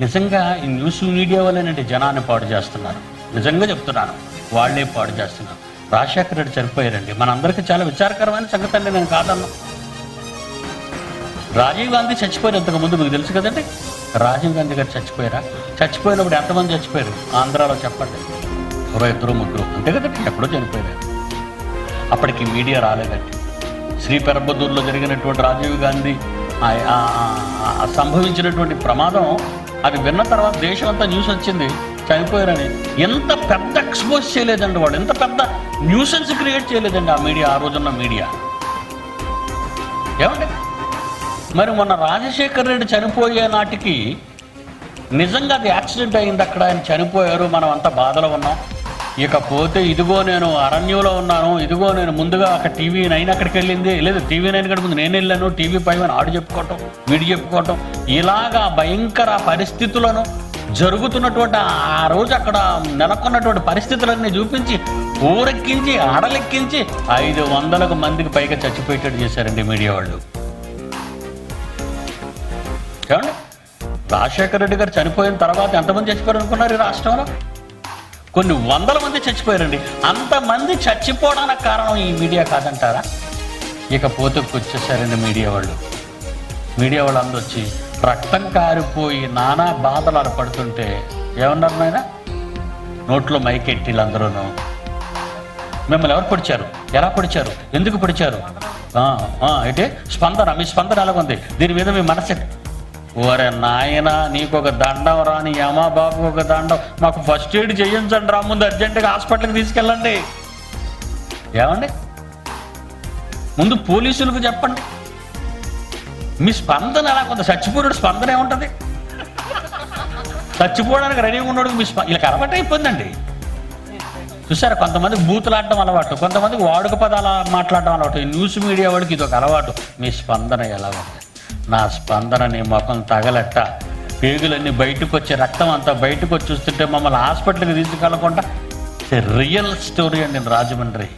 నిజంగా ఈ news media వల్లనంటే జనాన్ని పాడు చేస్తున్నారు? నిజంగా చెప్తున్నాను. వాళ్ళే పాడు చేస్తున్నారు. రాజశేఖర రెడ్డి చనిపోయారండి. మనందరికీ చాలా విచారకరమైన సంగతి అండి నేను కాదన్నా. రాజీవ్ గాంధీ చచ్చిపోయారు ముందు మీకు తెలుసు కదండి? రాజీవ్ గాంధీ గారు చచ్చిపోయారా? చచ్చిపోయినప్పుడు ఎంతమంది చచ్చిపోయారు? ఆంధ్రాలో చెప్పండి. ఒక ఇద్దరు ముగ్గురు. అంతే కదండి ఎప్పుడో చనిపోయారు. అప్పటికి మీడియా రాలేదండి. శ్రీ పెరబద్దూరులో జరిగినటువంటి రాజీవ్ గాంధీ సంభవించినటువంటి ప్రమాదం అది విన్న తర్వాత దేశం అంతా న్యూస్ వచ్చింది చనిపోయారని. ఎంత పెద్ద ఎక్స్పోజ్ చేయలేదండి వాడు. ఎంత పెద్ద న్యూసెన్స్ క్రియేట్ చేయలేదండి ఆ మీడియా ఆ రోజున్న మీడియా ఏమండి? మరి మొన్న రాజశేఖర్ రెడ్డి చనిపోయే నాటికి నిజంగా అది యాక్సిడెంట్ అయింది అక్కడ ఆయన చనిపోయారు మనం అంతా బాధలో ఉన్నాం. ఇకపోతే ఇదిగో నేను అరణ్యంలో ఉన్నాను ఇదిగో నేను ముందుగా అక్కడ టీవీ నైన్ అక్కడికి వెళ్ళింది. లేదు టీవీ నైన్ కంటే ముందు నేను వెళ్ళాను టీవీ పై ఆడు చెప్పుకోవటం వీడు చెప్పుకోవటం. ఇలాగా భయంకర పరిస్థితులను జరుగుతున్నటువంటి ఆ రోజు అక్కడ నెలకొన్నటువంటి పరిస్థితులన్నీ చూపించి ఊరెక్కించి అడలెక్కించి ఐదు వందలకు మందికి పైగా చచ్చిపోయేటట్టు చేశారండి మీడియా వాళ్ళు. రాజశేఖర రెడ్డి గారు చనిపోయిన తర్వాత ఎంతమంది చచ్చిపోయారు అనుకున్నారు ఈ రాష్ట్రంలో? కొన్ని వందల మంది చచ్చిపోయారండి. అంతమంది చచ్చిపోవడానికి కారణం ఈ మీడియా కాదంటారా? ఇక పోతుకు వచ్చేసారండి మీడియా వాళ్ళు. మీడియా వాళ్ళు వచ్చి రక్తం కారిపోయి నానా బాధలు అలా పడుతుంటే ఏమన్నారు నాయన? నోట్లో మైకెట్టిలు వీళ్ళందరూను మిమ్మల్ని ఎవరు పొడిచారు? ఎలా పొడిచారు? ఎందుకు పొడిచారు? అయితే స్పందన మీ స్పందన ఎలాగుంది? దీని మీద మీ మనసు ఓరే నాయన నీకు ఒక దండం రాని యమా బాబు ఒక దండం. మాకు ఫస్ట్ ఎయిడ్ చేయించండి రా ముందు అర్జెంటుగా హాస్పిటల్కి తీసుకెళ్ళండి. ఏమండి? ముందు పోలీసులకు చెప్పండి. మీ స్పందన ఎలా కొంత చచ్చిపోయాడు స్పందన ఏముంటుంది? చచ్చిపోవడానికి రెడీగా ఉన్నాడు మీ స్పందన ఇలా అలవాటు అయిపోయిందండి చూసారా కొంతమంది బూతులాడడం అలవాటు కొంతమందికి వాడుక పదాలు మాట్లాడడం అలవాటు న్యూస్ మీడియా వాడికి ఇది ఒక అలవాటు. మీ స్పందన ఎలా ఉంది? నా స్పందన నీ ముఖం తగలట్ట. పేగులన్నీ బయటకు వచ్చి రక్తం అంతా బయటకు వచ్చి చూస్తుంటే మమ్మల్ని హాస్పిటల్కి తీసుకెళ్ళకుండా. రియల్ స్టోరీ అండి రాజమండ్రి.